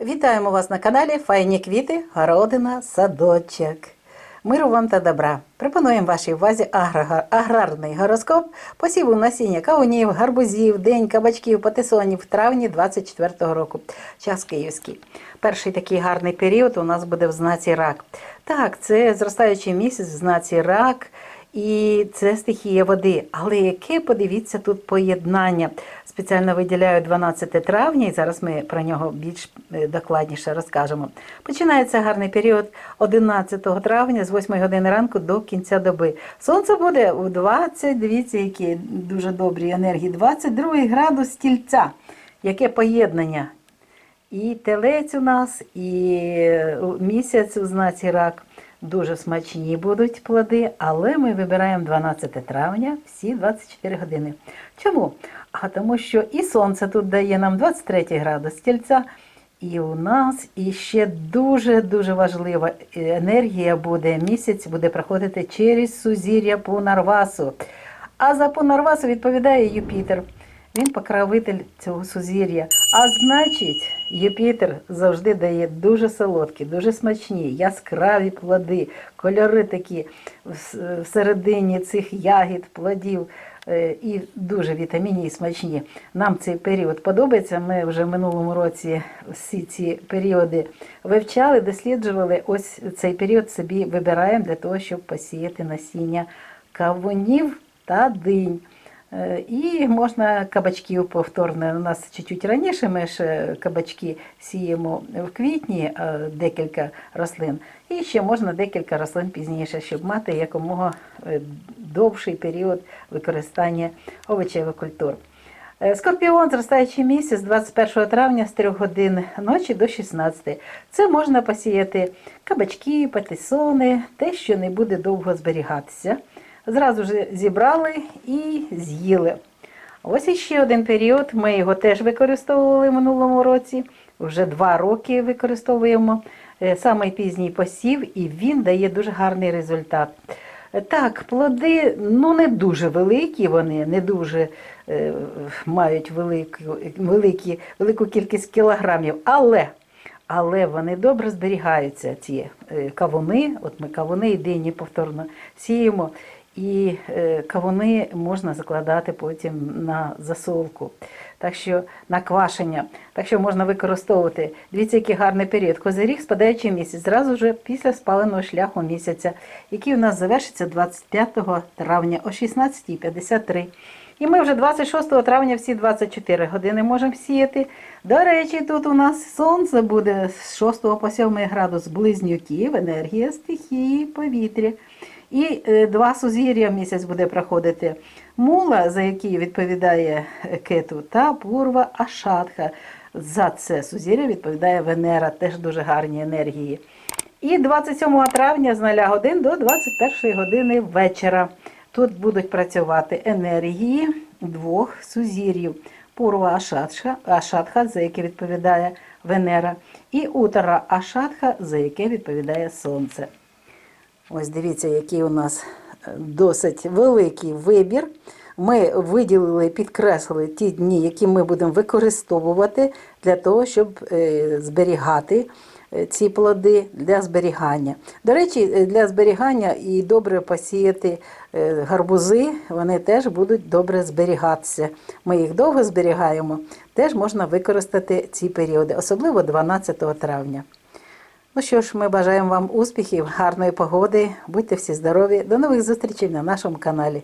Вітаємо вас на каналі Файні квіти, городина, садочок. Миру вам та добра. Пропонуємо вашій увазі аграрний гороскоп посіву насіння кавунів, гарбузів, день, кабачків, патисонів в травні 24-го року. Час київський. Перший такий гарний період у нас буде в знаці рак. Так, це зростаючий місяць в знаці рак. І це стихія води. Але яке, подивіться, тут поєднання. Спеціально виділяю 12 травня, і зараз ми про нього більш е, докладніше розкажемо. Починається гарний період 11 травня з 8 години ранку до кінця доби. Сонце буде у 20, дивіться, які дуже добрі енергії, 22 градус стільця. Яке поєднання? І телець у нас, і е, місяць у знаці рак. Дуже смачні будуть плоди, але ми вибираємо 12 травня всі 24 години. Чому? А тому що і сонце тут дає нам 23 градус тільця, і у нас іще дуже-дуже важлива енергія буде, місяць буде проходити через сузір'я Пунарвасу. А за Пунарвасу відповідає Юпітер. Він покровитель цього сузір'я. А значить, Юпітер завжди дає дуже солодкі, дуже смачні, яскраві плоди, кольори такі всередині цих ягід, плодів. е, І дуже вітамінні і смачні. Нам цей період подобається. Ми вже в минулому році всі ці періоди вивчали, досліджували. Ось цей період собі вибираємо для того, щоб посіяти насіння кавунів та динь. Е, І можна кабачків повторно. У нас чуть-чуть раніше ми ще кабачки сіємо в квітні, е, декілька рослин. І ще можна декілька рослин пізніше, щоб мати якомога е, довший період використання овочевих культур. Скорпіон, зростаючий місяць, з 21 травня з 3 годин ночі до 16. Це можна посіяти кабачки, патисони, те, що не буде довго зберігатися. Зразу ж зібрали і з'їли. Ось іще один період. Ми його теж використовували в минулому році. Вже два роки використовуємо Е, самий пізній посів, і він дає дуже гарний результат. Е, Так, плоди ну не дуже великі, вони не дуже е, мають велику, великі, велику кількість кілограмів, але але вони добре зберігаються, ці е, кавуни. От ми кавуни і дині повторно сіємо, і е, кавуни можна закладати потім на засолку. Так що на квашення. Так що можна використовувати. Дивіться, який гарний період. Козиріг спадаючий місяць, зразу вже після спаленого шляху місяця, який у нас завершиться 25 травня о 16.53. І ми вже 26 травня всі 24 години можемо сіяти. До речі, тут у нас сонце буде з 6 по 7 градус близнюків, енергія стихії, повітря. І е, два сузір'я в місяць буде проходити мула, за який відповідає е, кету, та пурва Ашатха. За це сузір'я відповідає Венера, теж дуже гарні енергії. І 27 травня з 0 годин до 21 години вечора. Тут будуть працювати енергії двох сузір'їв. Пурва Ашатха, Ашатха, за яке відповідає Венера, і Утара Ашатха, за яке відповідає Сонце. Ось дивіться, який у нас е, досить великий вибір. Ми виділили, підкреслили ті дні, які ми будемо використовувати для того, щоб е, зберігати е, ці плоди для зберігання. До речі, для зберігання і добре посіяти гарбузи, вони теж будуть добре зберігатися. Ми їх довго зберігаємо, теж можна використати ці періоди, особливо 12 травня. Ну що ж, ми бажаємо вам успіхів, гарної погоди, будьте всі здорові. До нових зустрічей на нашому каналі.